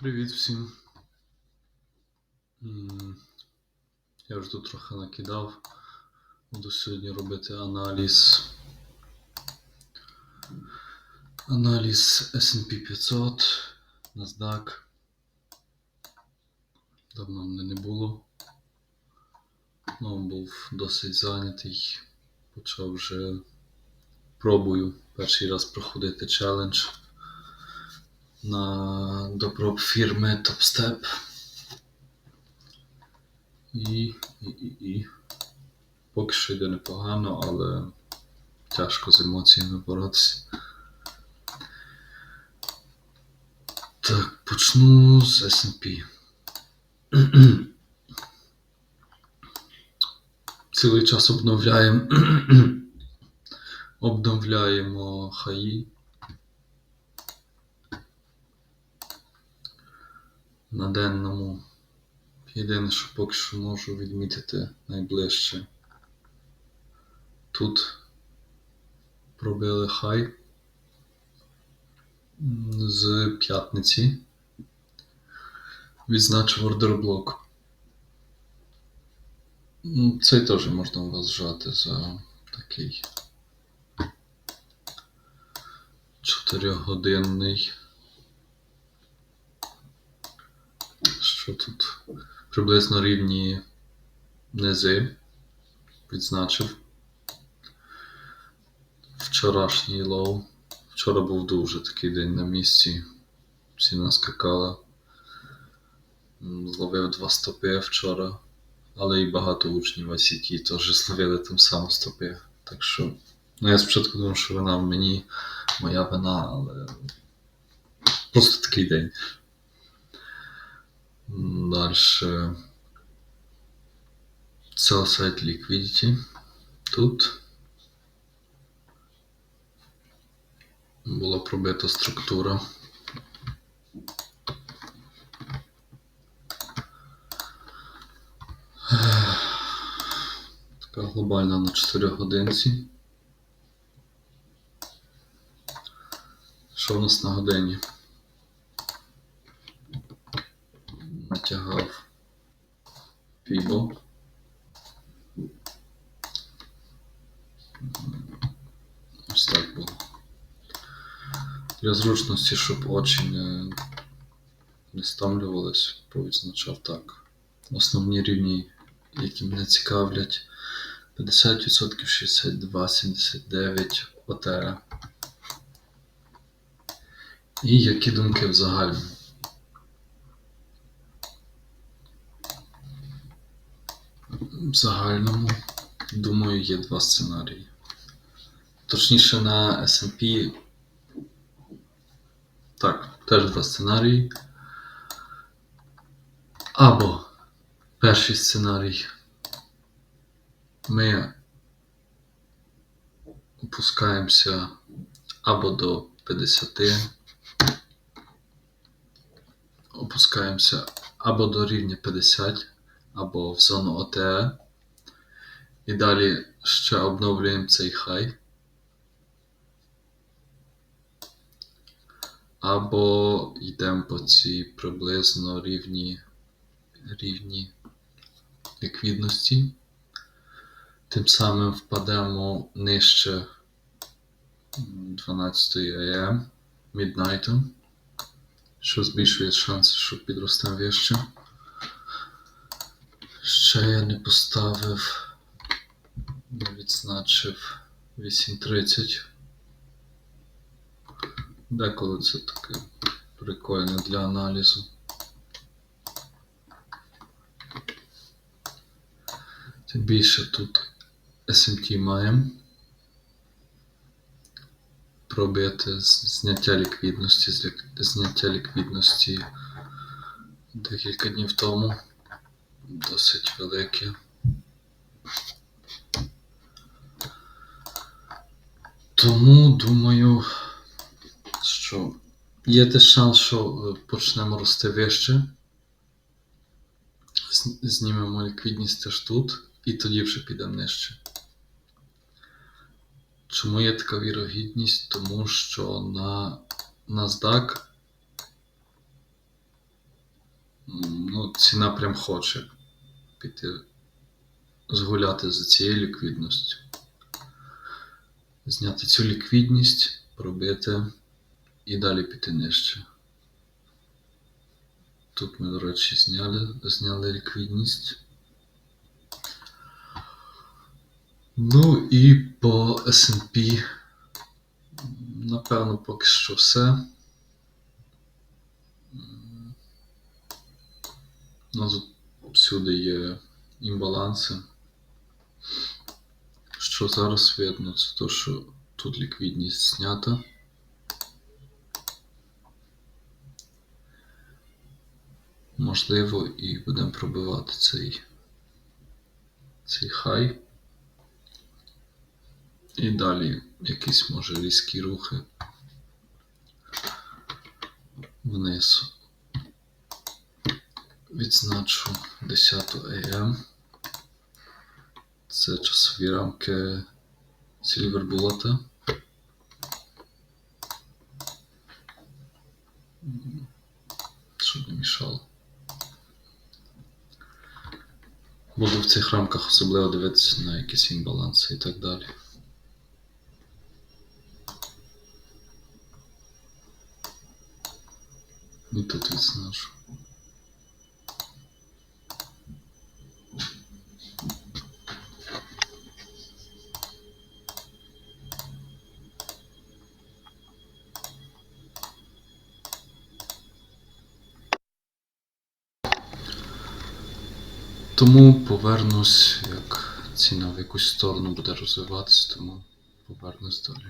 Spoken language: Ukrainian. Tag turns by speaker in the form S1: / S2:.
S1: Привіт всім. Я вже тут трохи накидав. Буду сьогодні робити аналіз. Аналіз SP 500, NASDAQ. Давно мене не було. Ну, був досить зайнятий. Почав вже пробую перший раз проходити челендж на проб фірми TopStep. І, і, і, і. Поки що йде непогано, але тяжко з емоціями боротися. Так, почну з SP. Цілий час обновляємо обновляємо хаї. На денному. Єдине, що поки що можу відмітити найближче. Тут пробили хай з п'ятниці. Відзначив ордерблок. М, Цей теж можна вважати за такий 4-годинний. Що тут? Приблизно рівні низи відзначив. Вчорашній лоу. Вчора був дуже такий день на місці. Всі наскакали. Зловив два стопи вчора, але і багато учнів ICT теж зловили тим самим стопи. Так що, ну я спочатку думав, що вина в мені, моя вина, але просто такий день. Дальше. Sell side liquidity. Тут була пробита структура. Така глобальна на 4 годинці. Що в нас на годині? Фібо. Ось так було. Для зручності, щоб очі не, не стомлювались, повідзначав так. Основні рівні, які мене цікавлять. 50%, 62, 79 ОТР. І які думки в загальному? В загальному, думаю, є два сценарії. Точніше, на SP. Так, теж два сценарії. Або перший сценарій. Ми опускаємося або до 50, опускаємося або до рівня 50, або в зону ОТЕ. І далі ще обновлюємо цей хай. Або йдемо по цій приблизно рівні, рівні ліквідності. Тим самим впадемо нижче 12 AM Midnight, що збільшує шанси, що підростемо вище. Ще я не поставив, не відзначив 8.30. Деколи це таке прикольне для аналізу. Тим більше тут SMT маємо. Пробити зняття ліквідності, зняття ліквідності декілька днів тому. Досить велике. Тому думаю, що є теж шанс, що е, почнемо рости вище. Знімемо ліквідність теж тут, і тоді вже підемо нижче. Чому є така вірогідність? Тому що на NASDAQ Ну, ціна прям хоче піти згуляти за цією ліквідністю. Зняти цю ліквідність, пробити і далі піти нижче. Тут ми, до речі, зняли, зняли ліквідність. Ну і по SP, напевно, поки що все. У всюди є імбаланси. Що зараз видно, це то, що тут ліквідність знята. Можливо, і будемо пробивати цей, цей хай. І далі якісь може різкі рухи вниз. Відзначу 10 AM. Це часові рамки. М, Щоб не мішало. Буду в цих рамках особливо дивитися на якісь імбаланси і так далі. І тут відзначу. Тому повернусь, як ціна в якусь сторону буде розвиватися, тому повернусь далі.